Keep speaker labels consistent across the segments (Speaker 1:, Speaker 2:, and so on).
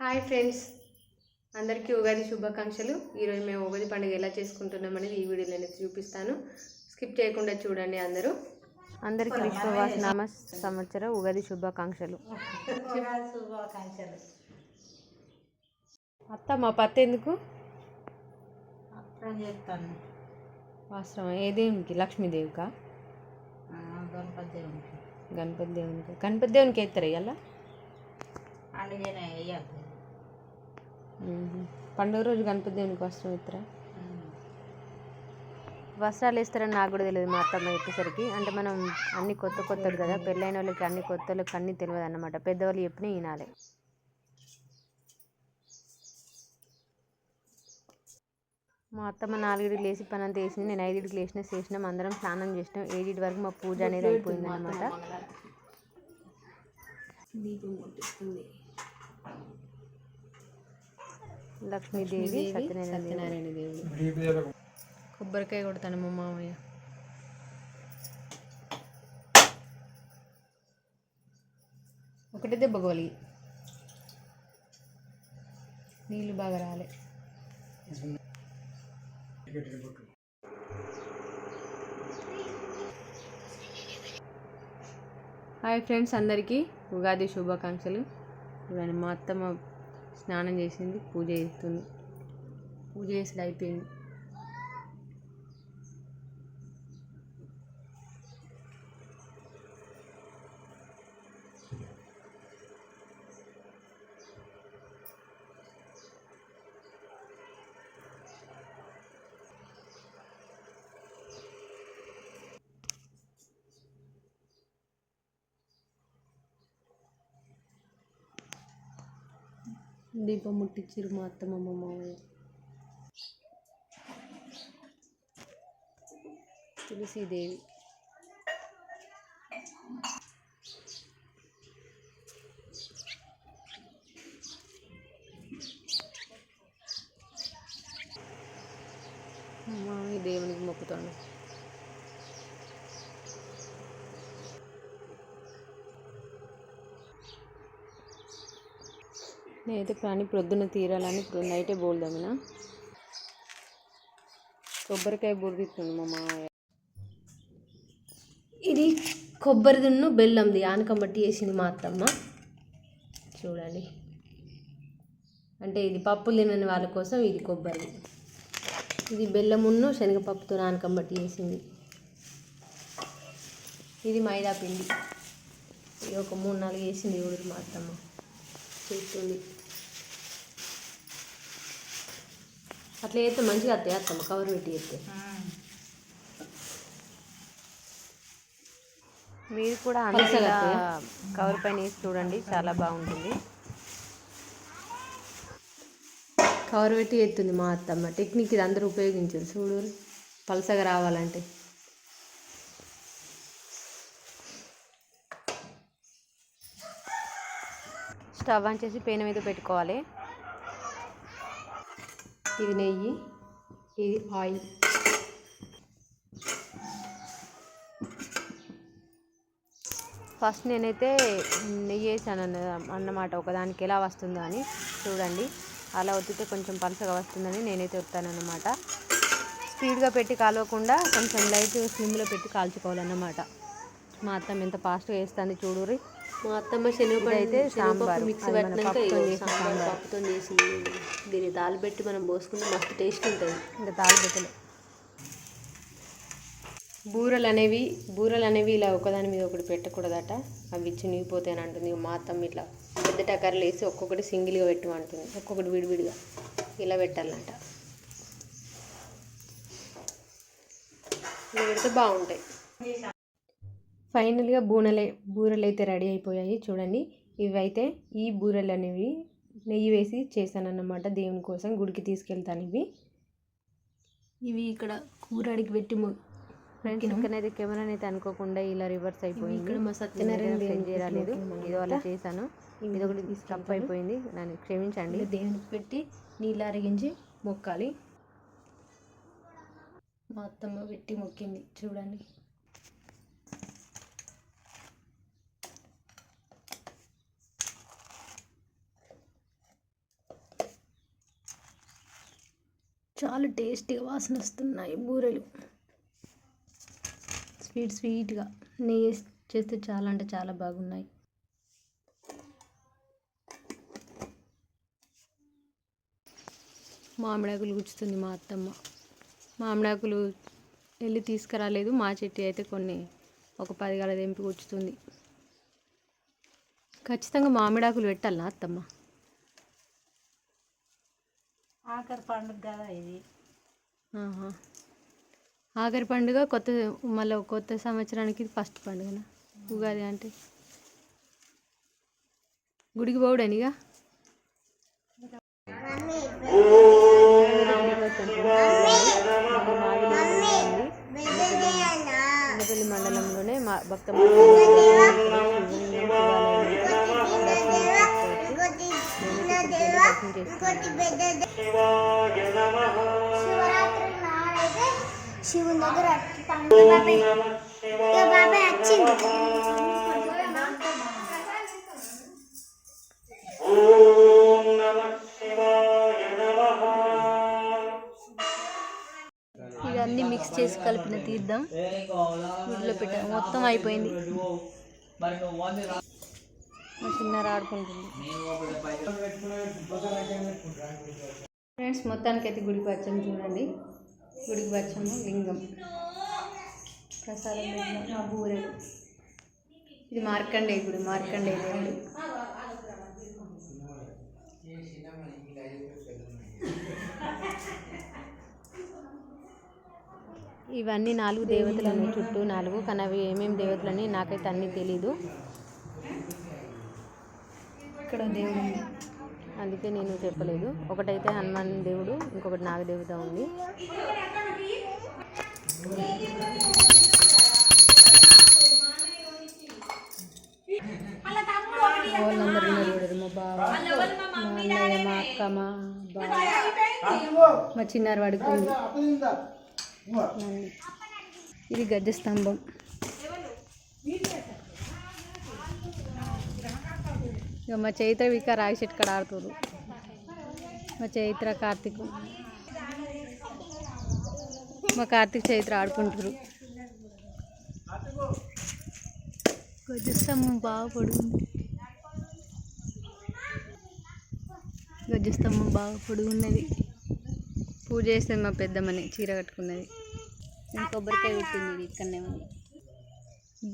Speaker 1: Hi friends. అందరికీ ఉగాది శుభాకాంక్షలు. ఈరోజు మేము ఉగాది పండుగ ఎలా చేసుకుంటున్నాం అనేది ఈ వీడియోలో నేను చూపిస్తాను. స్కిప్ చేయకుండా చూడండి అందరూ. అందరికీ విశ్వవాసనామ సంవత్సర ఉగాది శుభాకాంక్షలు.
Speaker 2: శుభాకాంక్షలు.
Speaker 1: అత్త మా పత్త ఎందుకు?
Speaker 2: చెప్తాను
Speaker 1: వాస్తవం. ఏ దేవునికి? లక్ష్మీదేవికా?
Speaker 2: గణపతి దేవునికి.
Speaker 1: గణపతి దేవునికి. గణపతి దేవునికి ఎత్తారు ఇలా
Speaker 2: అందుకనే వేయద్దు
Speaker 1: పండుగ రోజు గణపతి దేవునికి వస్త్రం ఎత్తరా వస్త్రాలు వేస్తారని నాకు కూడా తెలియదు మా అత్తమ్మ చెప్పేసరికి. అంటే మనం అన్ని కొత్త కొత్తలు కదా పెళ్ళైన వాళ్ళకి అన్ని కొత్త వాళ్ళకి అన్ని తెలియదు అన్నమాట పెద్దవాళ్ళు చెప్పిన వినాలి. మా అత్తమ్మ నాలుగిడికి లేచి పని అంతా వేసింది నేను ఐదింటికి లేచిన చేసినాం అందరం స్నానం చేసినాం ఏడింటి వరకు మా పూజ అనేది అయిపోయింది అనమాట లక్ష్మీదేవి సత్యనారాయణ దేవుడు. కొబ్బరికాయ కొడతాను మా మామయ్య. ఒకటే దెబ్బ గోలి నీళ్ళు బాగా రాలే. హాయ్ ఫ్రెండ్స్ అందరికీ ఉగాది శుభాకాంక్షలు. చూడండి మా అత్తమ్మ స్నానం చేసింది పూజ చేస్తుంది. పూజ చేసి అయిపోయింది. దీపం ముట్టించారు మా అత్తమ్మ మా మామయ్య తులసీదేవి మా మామయ్య దేవునికి మొక్కుతాడు నేనైతే ప్రాణి ప్రొద్దున తీరాలని ఇప్పుడు నైటే బోల్దామిన కొబ్బరికాయ బురిదిస్తుంది మా మామయ్య ఇది కొబ్బరి దున్ను బెల్లంది ఆనకం బట్టి వేసింది మా అత్తమ్మ. చూడండి. అంటే ఇది పప్పు తినని వాళ్ళ కోసం ఇది కొబ్బరి ఇది బెల్లమున్ను శనగపప్పుతో ఆనకం బట్టి వేసింది. ఇది మైదా పిండి. ఇది ఒక మూడు నాలుగు వేసింది ఊరికి మా అత్తమ్మ. చేస్తుంది. అట్లా చేస్తే మంచిగా వస్తాయి అత్తమ్మ. కవర్ పెట్టి చేస్తే. మీరు కూడా కవర్ పైన వేసి చూడండి చాలా బాగుంటుంది. కవర్ పెట్టి ఎత్తుంది మా అత్తమ్మ. టెక్నిక్ ఇది అందరూ ఉపయోగించారు. చూడు పలసగా రావాలంటే. స్టవ్ ఆన్ చేసి పెనం మీద పెట్టుకోవాలి. ఇది నెయ్యి ఇది ఆయిల్. ఫస్ట్ నేనైతే నెయ్యి వేసాను అన్న- అన్నమాట ఒకదానికి ఎలా వస్తుందో అని. చూడండి అలా ఒత్తితే కొంచెం పలసగా వస్తుందని నేనైతే అన్నమాట. స్పీడ్గా పెట్టి కాలవకుండా కొంచెం లైట్ స్లిమ్లో పెట్టి కాల్చుకోవాలన్నమాట. మా అత్తమ్మ ఎంత ఫాస్ట్గా వేస్తుంది చూడురి
Speaker 3: మా అత్తమ్మ శనగపప్పు
Speaker 1: అయితే సాంబారు.
Speaker 3: మిక్సీ పట్టినాక సాంబార్. పప్పుతో చేసింది. దీన్ని దాల్ పెట్టి మనం పోసుకుంటే మస్తు టేస్ట్ ఉంటుంది.
Speaker 1: ఇంకా తాలిబెట్టలు బూరలు అనేవి బూరలు అనేవి ఇలా ఒకదాని మీద ఒకటి పెట్టకూడదట. అవి చినిగిపోతాయని అంటుంది. ఇక మా అత్తమ్మ ఇట్లా పెద్ద టకర్లు వేసి ఒక్కొక్కటి సింగిల్గా పెట్టమంటుంది ఒక్కొక్కటి విడివిడిగా ఇలా పెట్టాలంట. ఇలా పెడితే బాగుంటాయి. ఫైనల్గా బూనలే బూరెలు అయితే రెడీ అయిపోయాయి చూడండి. ఇవైతే ఈ బూరెలు అనేవి నెయ్యి వేసి చేశానన్నమాట దేవుని కోసం గుడికి తీసుకెళ్తాను ఇవి.
Speaker 3: ఇవి ఇక్కడ కూరడికి పెట్టి మొ-
Speaker 1: ఫ్రెండ్స్ ఇక్కడైతే కెమెరా అయితే అనుకోకుండా ఇలా రివర్స్ అయిపోయింది
Speaker 3: ఇక్కడ మా సత్యనారాయణ
Speaker 1: చేయరాలేదు.
Speaker 3: పెట్టిన
Speaker 1: ఇది వల్ల చేశాను. ఇది ఒకటి తప్పు అయిపోయింది. నన్ను క్షమించండి.
Speaker 3: దేవునికి పెట్టి నీళ్ళు అరిగించి మొక్కాలి. మా అత్తమ్మ పెట్టి మొక్కింది. చూడండి.
Speaker 1: చాలా టేస్టీగా వాసన వస్తున్నాయి బూరెలు. స్వీట్ స్వీట్గా నెయ్యి చేస్తే చాలా అంటే చాలా బాగున్నాయి. మామిడాకులు గుచ్చుతుంది మా అత్తమ్మ. మామిడాకులు వెళ్ళి తీసుకురాలేదు మా చెట్టు అయితే కొన్ని ఒక పది గల తెంపి గుచ్చుతుంది. ఖచ్చితంగా మామిడాకులు పెట్టాలనా అత్తమ్మ.
Speaker 2: ఆఖరి పండుగ కదా ఇది
Speaker 1: ఆహా. ఆఖరి పండుగ కొత్త మళ్ళీ కొత్త సంవత్సరానికి ఫస్ట్ పండుగన ఉగాది అంటే గుడికి పోవుడనిగా మండలంలోనే మా భక్త దర్శనం
Speaker 4: శివుని దగ్గర బాబాయ్. బాబాయ్ వచ్చింది
Speaker 1: అన్ని మిక్స్ చేసి కలిపిన తీద్దాం గుడ్లో పెట్టాను. మొత్తం అయిపోయింది. మా చిన్నార ఆడుకుంటుంది. ఫ్రెండ్స్ మొత్తానికి అయితే గుడికి వచ్చాము చూడండి. గుడికి వచ్చాము లింగం. ప్రసాదం బూరెడు మా బూరెలు ఇది మార్కండేయ గుడి మార్కండేయ దేవుడు. ఇవన్నీ నాలుగు దేవతలని చుట్టూ నాలుగు. కానీ అవి ఏమేమి దేవతలని నాకైతే అన్నీ తెలీదు. ఇక్కడ దేవుడు ఉంది. అందుకే నేను చెప్పలేదు. ఒకటైతే హనుమాన్ దేవుడు ఇంకొకటి నాగదేవత ఉంది. వాళ్ళందరూ ఉన్నారు చూడరు మా బావ మా అన్నయ్య మా అక్క మా బావ. మా చిన్నారి పడుకుంది. ఇది గజ స్తంభం ఇక మా చైత్ర విక రాగి చెట్టు కాడ ఆడుతురు మా చైత్ర కార్తీక్. మా కార్తీక్ చైత్ర ఆడుకుంటారు గజస్తంభం బాగా పొడుగుంది గజస్తంభం బాగా పొడుగున్నది. పూజ చేస్తుంది మా పెద్దమ్మని చీర కట్టుకున్నది. నేను కొబ్బరికాయ పెట్టింది ఇక్కడనే ఉంది.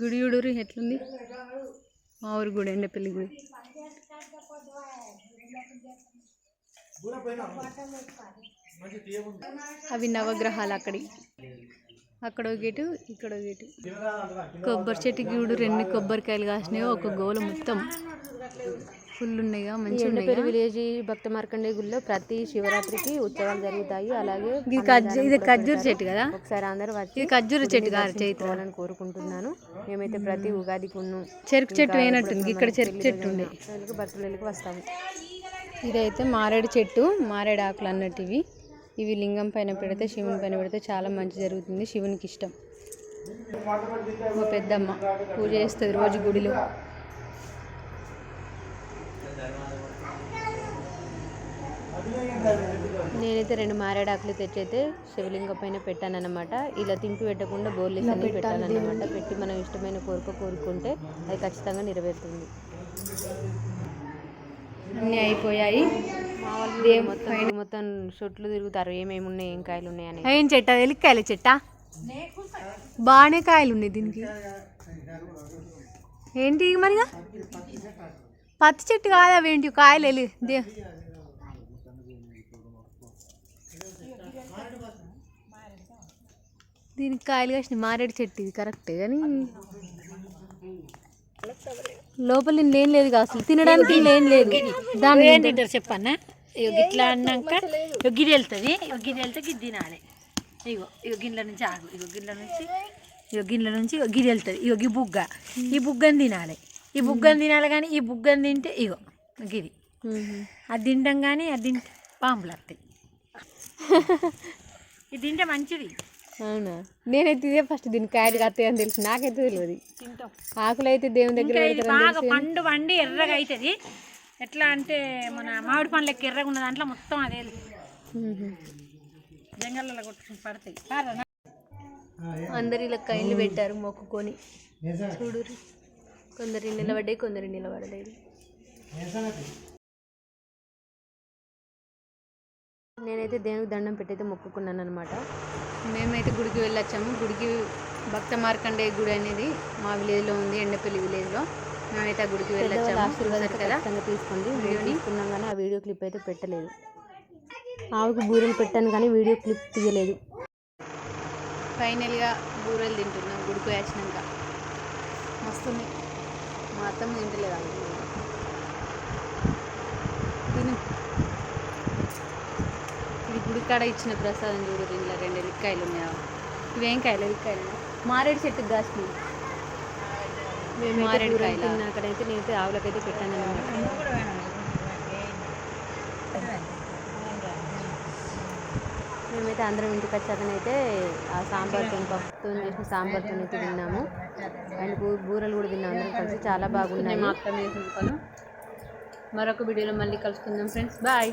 Speaker 1: గుడి ఉడురు ఎట్లుంది? మా ఊరి గుడి ఎండపల్లి గుడి. అవి నవగ్రహాలు అక్కడి. అక్కడ గేటు ఇక్కడ గేటు. కొబ్బరి చెట్టుకి చూడు రెండు కొబ్బరికాయలు కాసినాయి ఒక గోల మొత్తం. ఫుల్ ఉన్నాయిగా మంచిగా ఉన్నాయి విలేజ్ భక్త మార్కండే గుడిలో ప్రతి శివరాత్రికి ఉత్సవాలు జరుగుతాయి. అలాగే ఇది ఖర్జూర ఇది ఖర్జూర చెట్టు కదా? ఒకసారి అందరూ వచ్చి ఇది ఖర్జూర చెట్టు చైత్రాలని కోరుకుంటున్నాను. మేమైతే ప్రతి ఉగాదికి ఉన్ను చెరుకు చెట్టు అయినట్టుంది ఇక్కడ చెరుకు చెట్టు ఉండే భక్తులకి వస్తాము. ఇదైతే మారేడు చెట్టు మారేడు ఆకులు అన్నట్టు ఇవి. ఇవి లింగం పైన పెడితే శివుని పైన పెడితే చాలా మంచి జరుగుతుంది శివునికి ఇష్టం. మా పెద్దమ్మ పూజ చేస్తుంది రోజు గుడిలో. నేనైతే రెండు మారేడాకులు తెచ్చైతే శివలింగం పైన పెట్టానన్నమాట. ఇలా తింపి పెట్టకుండా బోర్లీస్ అన్ని పెట్టాలన్నమాట. పెట్టి మనం ఇష్టమైన కోరిక కోరుకుంటే అది ఖచ్చితంగా నెరవేరుతుంది. అన్నీ అయిపోయాయి. మొత్తం మొత్తం చెట్లు తిరుగుతారు. ఏమేమి ఉన్నాయి ఏం కాయలు ఉన్నాయి అని. ఏం చెట్ట? ఎలికాయల చెట్ట? బాగానే కాయలు ఉన్నాయి దీనికి. ఏంటి మరిగా? పత్తి చెట్టు కాదా ఏంటి? కాయలు వెళ్ళి దే దీనికి కాయలు కాసిన మారేడు చెట్టు ఇది కరెక్టే కానీ లోపల ఏం లేదు అసలు. తినడానికి ఏం లేదు. దాని
Speaker 2: ఏం తింటారు చెప్పన్నా? ఇగో గిట్లా అన్నాక ఇగో గిది వెళ్తుంది. ఇగో గిది వెళ్తే గిది తినాలి. ఇగో ఇగో గిన్నెల నుంచి ఆగు. ఇగో గిన్నెల నుంచి ఇగో గిన్నెల నుంచి గిది వెళ్తుంది. ఇగో ఈ బుగ్గ. ఈ బుగ్గని తినాలి. ఈ బుగ్గని తినాలి కానీ ఈ బుగ్గని తింటే ఇగో గిది. అది తింటాం కానీ అది తింటే పాములు వస్తాయి. ఇది తింటే మంచిది.
Speaker 1: అవునా? నేనైతే ఇదే ఫస్ట్ దీని కాయలు కత్తాయి అని తెలుసు. నాకైతే తెలియదు. ఆకులు అయితే దేవుని దగ్గర
Speaker 2: బాగా పండు పండి ఎర్రగా అవుతుంది ఎట్లా అంటే మన మామిడి పండ్లకి ఎర్రగా ఉన్న దాంట్లో మొత్తం అదే. జంగల్లో కొట్టుకుని పడతాయి.
Speaker 3: అందరు ఇలా కైన్లు పెట్టారు మొక్కుకొని. చూడు కొందరు నిలబడ్డాయి కొందరు నిలబడలేదు.
Speaker 1: నేనైతే దేవునికి దండం పెట్టయితే మొక్కుకున్నాను అనమాట మేమైతే గుడికి వెళ్ళొచ్చాము. గుడికి భక్త మార్కండేయ గుడి అనేది మా విలేజ్లో ఉంది ఎండపల్లి విలేజ్లో. మేమైతే ఆ గుడికి వెళ్ళొచ్చాము.
Speaker 3: ఆశీర్వాదం
Speaker 1: కదా?
Speaker 3: తీసుకోండి.
Speaker 1: వీడియో తీసుకున్నాం కానీ ఆ వీడియో క్లిప్ అయితే పెట్టలేదు. ఆవుకు బూరెలు పెట్టాను కానీ వీడియో క్లిప్ తీయలేదు. ఫైనల్గా బూరెలు తింటున్నాం. గుడికి వచ్చినాక. మస్తుంది మా అత్తమ్మ తింటలేదు? తిను. ఇది గుడికాడ ఇచ్చిన ప్రసాదం చూడు ఇంట్లో రెండు ఎల్లికాయలు ఉన్నాయా? ఇవేం కాయలు ఎల్లికాయలు? మారేడు చెట్టుకు కాసినాయి మారేడు కాయలు అక్కడైతే నేనైతే ఆవులకైతే పెట్టాను అనమాట. మేమైతే అందరం ఇంటికి వచ్చాకనైతే ఆ సాంబార్తో పప్పుతో చేసిన సాంబార్తో అయితే తిన్నాము. అండ్ బూరెలు కూడా తిన్నాము అందరం కలిసి. చాలా బాగున్నాయి. మా అక్క? మరొక వీడియోలో మళ్ళీ కలుసుకుందాం ఫ్రెండ్స్. బాయ్.